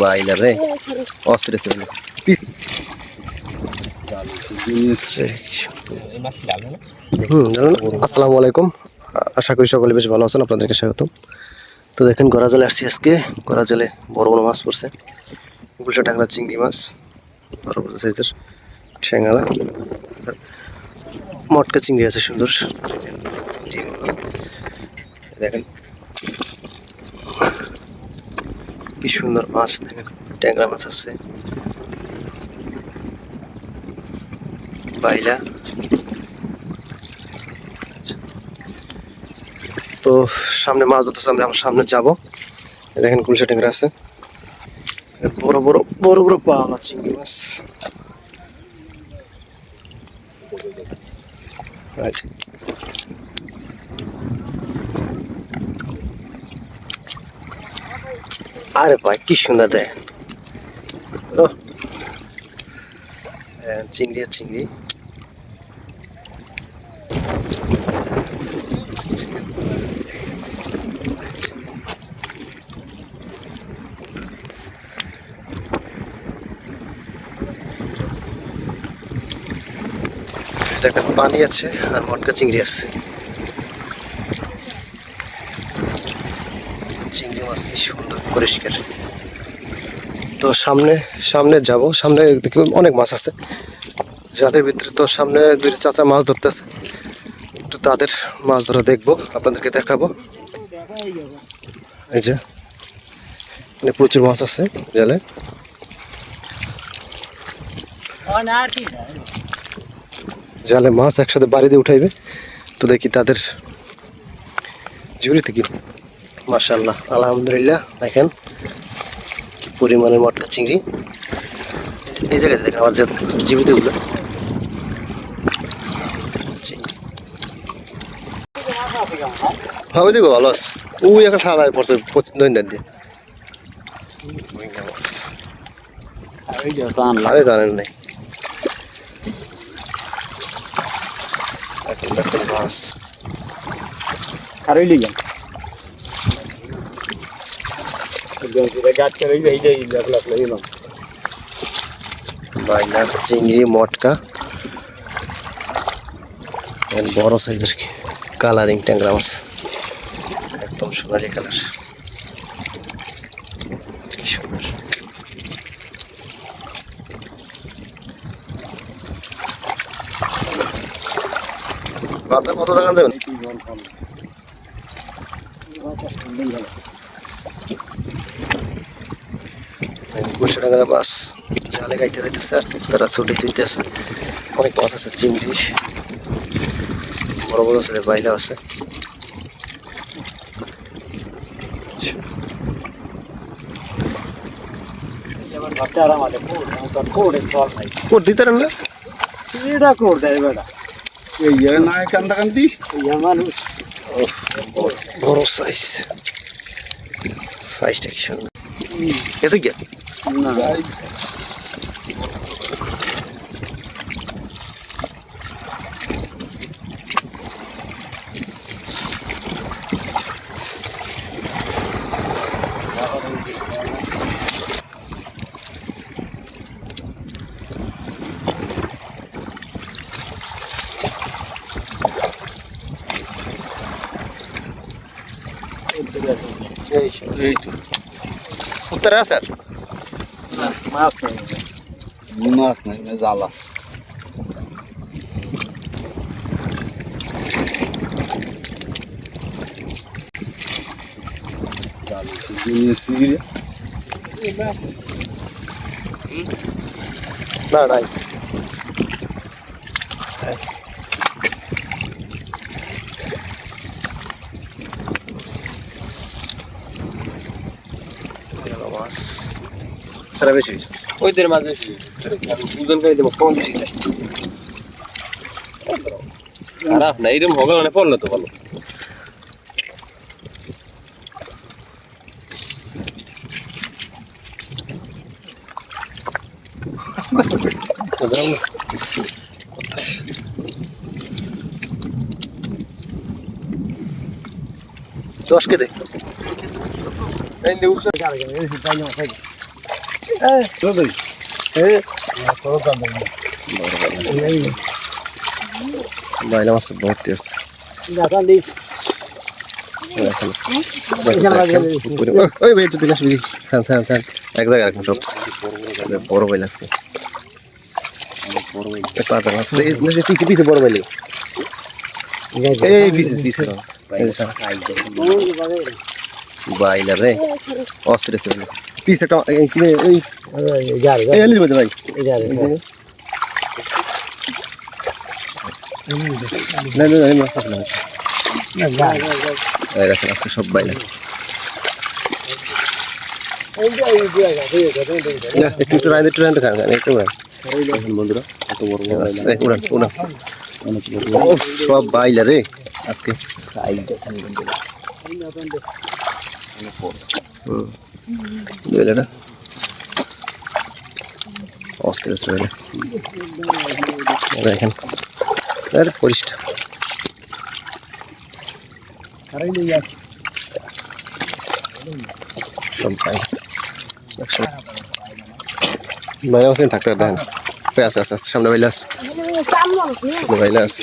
বাইলা রে অস্ত্রে? আসসালামু আলাইকুম আশা করি সকলে বেশ ভালো আছেন, আপনাদেরকে স্বাগতম। তো দেখেন গড়া জালে আসছি আজকে। গড়া জালে বড় বড় মাছ পড়ছে। গুলশা টাংরা চিংড়ি মাছ, বড় বড় সাইজের ঠ্যাংরা। মটকা চিংড়ি আছে সুন্দর। দেখেন কি সুন্দর মাছ, দেখেন, ট্যাংরা মাছ আছে। বাইলা। তো সামনে মাছ ধরতেছে, আমরা আমার সামনে যাব। দেখেন কুলসা ট্যাংরা আছে। বড় বড় বড় বড় পাওয়া চিংড়ি মাছ। আচ্ছা। আরে ভাই কি সুন্দর দেয় হ্যাঁ, চিংড়ি আর চিংড়ি। দেখেন পানি আছে আর মটকা চিংড়ি আছে চিংড়ি মাছ কি সুন্দর, পরিষ্কার। তো সামনে সামনে যাব। সামনে দেখি অনেক মাছ আছে। যাদের ভিতরে তো সামনে দুইটা চাচা মাছ ধরতেছে। একটু তাদের মাছ ধরা দেখব, আপনাদেরকে দেখাবো। এই যে মানে প্রচুর মাছ আছে জালে। জালে মাছ একসাথে বাড়ি দিয়ে উঠাইবে। তো দেখি তাদের ঝুড়িতে কি মাশাল্লাহ আলহামদুলিল্লাহ। দেখেন কি পরিমাণে মটকা চিংড়ি। এই জায়গায় দেখেন আমার যে জীবিতগুলো হবে দেখো, ভালো আছে। ওই একটা সাদা পড়ছে দৈন্দার দিয়ে। আরে জানেন নাই। এখন দেখেন মাছ চিংড়ি মটকা বড় সাইজের কালারিং ট্যাংরা মাছ। একদম সোনালি কালার। কি সুন্দর। কত টাকা দেবেন? গুলশা টাকা বাস। জালে গাইতে যাইতেছে আর তারা ছুটি তুলতে আছে অনেক মাছ আছে চিংড়ি। বড় বড় আছে বাইলা আছে। কোট দিতে না? এটা দেয় বেটা। এই না কান্দা কান্দি। ইয়া মানুষ। বড় সাইজ সাইজটা কি সুন্দর। এসে গিয়া না এই এই তো উত্তরে আছে আর মাছ নেই মাছ নাই না জ্বালা না নাই গেল মাছ সারা বেশি হয়েছে? ওইদের মাঝে দুজন করে দেবো কোন দিকে? খারাপ না এরকম হবে মানে পড়ল তো ভালো। দশ কে দে বাইলা মাছ ভর্তি আছে এক জায়গায় রাখুন সব বড় বাইল আছে পিছে বড় বাইল এই পিছে এই যে সামনে। বাইলা রে অস্ত্র পিছে একটা এই কি রে, এই এই আলির মধ্যে ভাই না না না মাছ এই দেখেন আজকে সব বাইলা একটু একটু রাইতে একটু রাইতে খান একটু দেখুন বন্ধুরা কত বড় উড়ান উড়ান সব বাইলা রে আজকে হুম বাইলাটা অস্থির বাইলা দেখেন আরে পরিষ্কার মাছ থাকতে দেখেন আছে আছে সামনে বাইলা আছে সামনে বাইলা আছে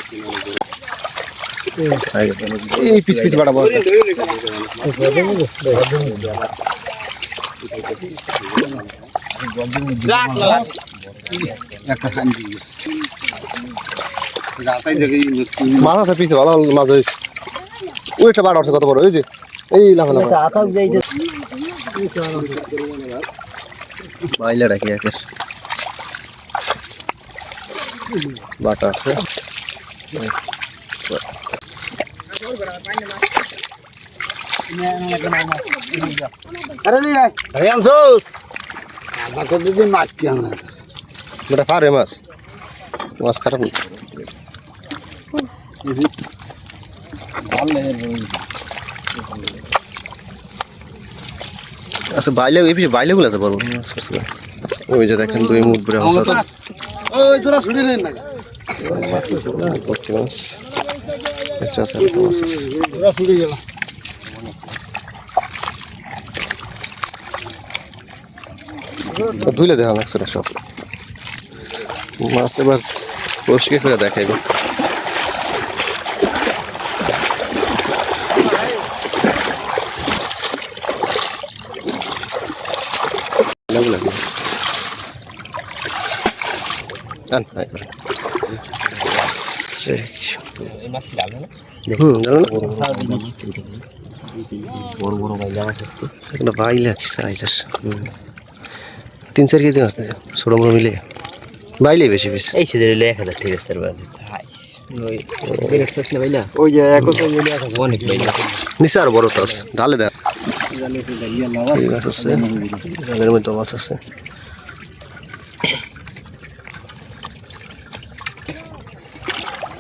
এই পিছ পিছ বাড়াবো। মাছ আছে পিছে ভালো মাছ হয়েছে ওই একটা বাড়া উঠছে কত বড়? ওই যে, এই লাফা লাফা। বাইলা রাখি একের বাটা আছে আরে আনছোস আমার তো দিদি মাছ কি আনা ওটা পারে মাছ মাছ। খারাপ না। আচ্ছা বাইলে এই পিছিয়ে আছে বড়। ওই যে দেখেন দুই ভরে মাছ ওই তোরা ছুটি নেন না মাছ। মাছ আছে। ছুটি গেল। ধুইলে দেখা লাগছে না সব। মাছ এবার পরিষ্কার করে দেখাইব। লাগু হুম না? একটা কি সাইজের তিন চার কেজি ছোট বড় মিলে। বাইলে বেশি বেশি। এই সিদের হলে এক হাজার ঠিক আছে নিচে আর বড়টা আছে ঢালে দেখ। ঠিক আছে আছে। জালের মধ্যে মাছ আছে।